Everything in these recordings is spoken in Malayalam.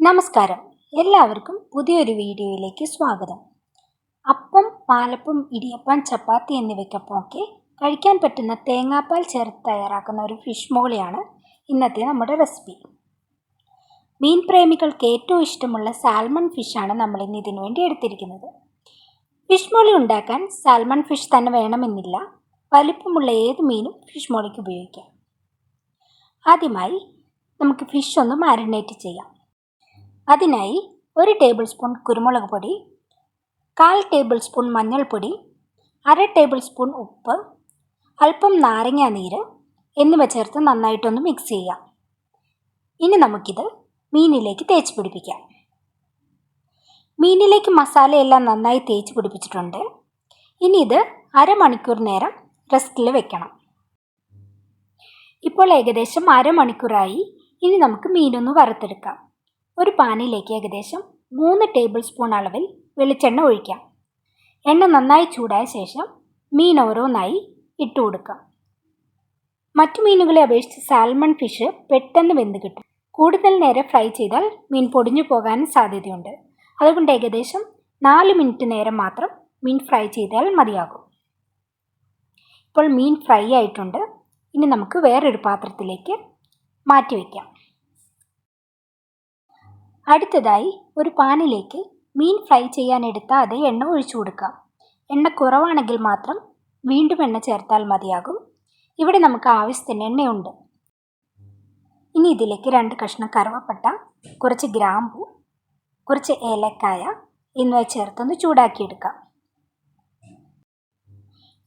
നമസ്കാരം. എല്ലാവർക്കും പുതിയൊരു വീഡിയോയിലേക്ക് സ്വാഗതം. അപ്പം പാലപ്പം ഇടിയപ്പം ചപ്പാത്തി എന്നിവയ്ക്കൊപ്പമൊക്കെ കഴിക്കാൻ പറ്റുന്ന തേങ്ങാപ്പാൽ ചേർത്ത് തയ്യാറാക്കുന്ന ഒരു ഫിഷ് മോളിയാണ് ഇന്നത്തെ നമ്മുടെ റെസിപ്പി മീൻ പ്രേമികൾക്ക് ഏറ്റവും ഇഷ്ടമുള്ള സാൽമൺ ഫിഷാണ് നമ്മൾ ഇന്ന് ഇതിനു വേണ്ടി എടുത്തിരിക്കുന്നത്. ഫിഷ് മോളി ഉണ്ടാക്കാൻ സാൽമൺ ഫിഷ് തന്നെ വേണമെന്നില്ല. വലിപ്പമുള്ള ഏത് മീനും ഫിഷ് മോളിക്ക് ഉപയോഗിക്കാം. ആദ്യമായി നമുക്ക് ഫിഷ് ഒന്ന് മാരിനേറ്റ് ചെയ്യാം. അതിനായി ഒരു ടേബിൾ സ്പൂൺ കുരുമുളക് പൊടി കാൽ ടേബിൾ സ്പൂൺ മഞ്ഞൾപ്പൊടി അര ടേബിൾ സ്പൂൺ ഉപ്പ് അല്പം നാരങ്ങ നീര് എന്നിവ ചേർത്ത് നന്നായിട്ടൊന്ന് മിക്സ് ചെയ്യാം ഇനി നമുക്കിത് മീനിലേക്ക് തേച്ച് പിടിപ്പിക്കാം. മീനിലേക്ക് മസാലയെല്ലാം നന്നായി തേച്ച് പിടിപ്പിച്ചിട്ടുണ്ട്. ഇനി ഇത് അരമണിക്കൂർ നേരം റെസ്റ്റിൽ വെക്കണം. ഇപ്പോൾ ഏകദേശം അരമണിക്കൂറായി. ഇനി നമുക്ക് മീനൊന്ന് വറുത്തെടുക്കാം. ഒരു പാനിലേക്ക് ഏകദേശം മൂന്ന് ടേബിൾ സ്പൂൺ അളവിൽ വെളിച്ചെണ്ണ ഒഴിക്കാം. എണ്ണ നന്നായി ചൂടായ ശേഷം മീൻ ഓരോന്നായി ഇട്ടു കൊടുക്കാം. മറ്റു മീനുകളെ അപേക്ഷിച്ച് സാൽമൺ ഫിഷ് പെട്ടെന്ന് വെന്ത് കിട്ടും. കൂടുതൽ നേരം ഫ്രൈ ചെയ്താൽ മീൻ പൊടിഞ്ഞു പോകാനും സാധ്യതയുണ്ട്. അതുകൊണ്ട് ഏകദേശം നാല് മിനിറ്റ് നേരം മാത്രം മീൻ ഫ്രൈ ചെയ്താൽ മതിയാകും. ഇപ്പോൾ മീൻ ഫ്രൈ ആയിട്ടുണ്ട്. ഇനി നമുക്ക് വേറൊരു പാത്രത്തിലേക്ക് മാറ്റി വയ്ക്കാം അടുത്തതായി ഒരു പാനിലേക്ക് മീൻ ഫ്രൈ ചെയ്യാൻ എടുത്ത അതേ എണ്ണ ഒഴിച്ചു കൊടുക്കാം. എണ്ണ കുറവാണെങ്കിൽ മാത്രം വീണ്ടും എണ്ണ ചേർത്താൽ മതിയാകും. ഇവിടെ നമുക്ക് ആവശ്യത്തിന് എണ്ണയുണ്ട്. ഇനി ഇതിലേക്ക് രണ്ട് കഷ്ണം കറുവപ്പട്ട കുറച്ച് ഗ്രാമ്പു കുറച്ച് ഏലക്കായ എന്നിവ ചേർത്തൊന്ന് ചൂടാക്കിയെടുക്കാം.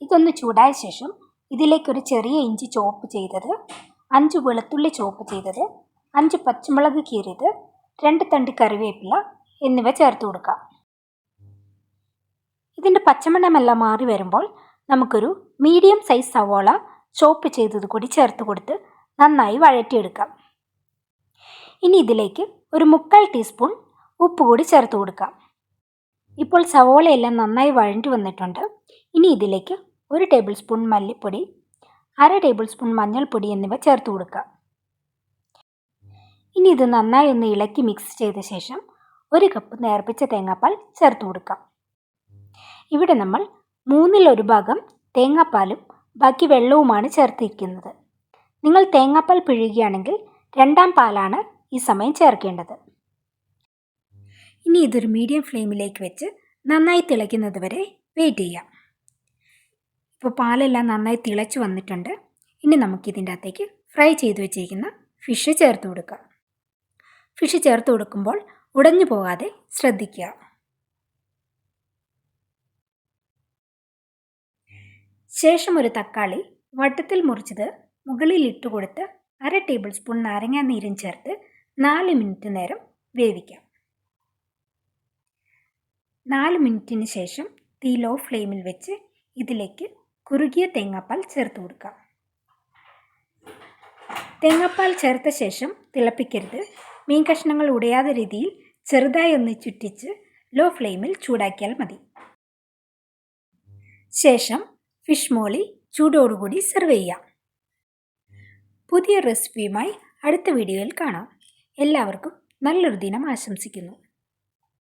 ഇതൊന്ന് ചൂടായ ശേഷം ഇതിലേക്കൊരു ചെറിയ ഇഞ്ചി ചോപ്പ് ചെയ്തത് അഞ്ച് വെളുത്തുള്ളി ചോപ്പ് ചെയ്തത് അഞ്ച് പച്ചമുളക് കീറിയത് രണ്ട് തണ്ട് കറിവേപ്പില എന്നിവ ചേർത്ത് കൊടുക്കാം. ഇതിന്റെ പച്ചമണ്ണമെല്ലാം മാറി വരുമ്പോൾ നമുക്കൊരു മീഡിയം സൈസ് സവോള ചോപ്പ് ചെയ്തത് കൂടി ചേർത്ത് കൊടുത്ത് നന്നായി വഴറ്റിയെടുക്കാം. ഇനി ഇതിലേക്ക് ഒരു മുക്കാൽ ടീസ്പൂൺ ഉപ്പ് കൂടി ചേർത്ത് കൊടുക്കാം. ഇപ്പോൾ സവോളയെല്ലാം നന്നായി വഴണ്ടി വന്നിട്ടുണ്ട്. ഇനി ഇതിലേക്ക് ഒരു ടേബിൾ സ്പൂൺ മല്ലിപ്പൊടി അര ടേബിൾ സ്പൂൺ മഞ്ഞൾപ്പൊടി എന്നിവ ചേർത്ത് കൊടുക്കാം. ഇനി ഇത് നന്നായി ഒന്ന് ഇളക്കി മിക്സ് ചെയ്ത ശേഷം ഒരു കപ്പ് നേർപ്പിച്ച തേങ്ങാപ്പാൽ ചേർത്ത് കൊടുക്കാം. ഇവിടെ നമ്മൾ മൂന്നിലൊരു ഭാഗം തേങ്ങാപ്പാലും ബാക്കി വെള്ളവുമാണ് ചേർത്തിരിക്കുന്നത്. നിങ്ങൾ തേങ്ങാപ്പാൽ പിഴുകുകയാണെങ്കിൽ രണ്ടാം പാലാണ് ഈ സമയം ചേർക്കേണ്ടത്. ഇനി ഇതൊരു മീഡിയം ഫ്ലെയിമിലേക്ക് വെച്ച് നന്നായി തിളയ്ക്കുന്നത് വരെ വെയിറ്റ് ചെയ്യാം. ഇപ്പോൾ പാലെല്ലാം നന്നായി തിളച്ചു വന്നിട്ടുണ്ട്. ഇനി നമുക്കിതിന്റെ അകത്തേക്ക് ഫ്രൈ ചെയ്ത് വെച്ചിരിക്കുന്ന ഫിഷ് ചേർത്ത് കൊടുക്കാം. ഫിഷ് ചേർത്ത് കൊടുക്കുമ്പോൾ ഉടഞ്ഞു പോകാതെ ശ്രദ്ധിക്കുക. ശേഷം ഒരു തക്കാളി വട്ടത്തിൽ മുറിച്ചത് മുകളിൽ ഇട്ട് കൊടുത്ത് അര ടേബിൾ സ്പൂൺ നാരങ്ങാ നീരും ചേർത്ത് നാല് മിനിറ്റ് നേരം വേവിക്കാം. നാല് മിനിറ്റിന് ശേഷം തീ ലോ ഫ്ലെയിമിൽ വെച്ച് ഇതിലേക്ക് കുറുകിയ തേങ്ങാപ്പാൽ ചേർത്ത് കൊടുക്കാം. തേങ്ങാപ്പാൽ ചേർത്ത ശേഷം തിളപ്പിക്കരുത്. മീൻ കഷ്ണങ്ങൾ ഉടയാത്ത രീതിയിൽ ചെറുതായി ഒന്ന് ചുറ്റിച്ച് ലോ ഫ്ലെയിമിൽ ചൂടാക്കിയാൽ മതി. ശേഷം ഫിഷ് മോളി ചൂടോടുകൂടി സെർവ് ചെയ്യാം പുതിയ റെസിപ്പിയുമായി അടുത്ത വീഡിയോയിൽ കാണാം. എല്ലാവർക്കും നല്ലൊരു ദിനം ആശംസിക്കുന്നു.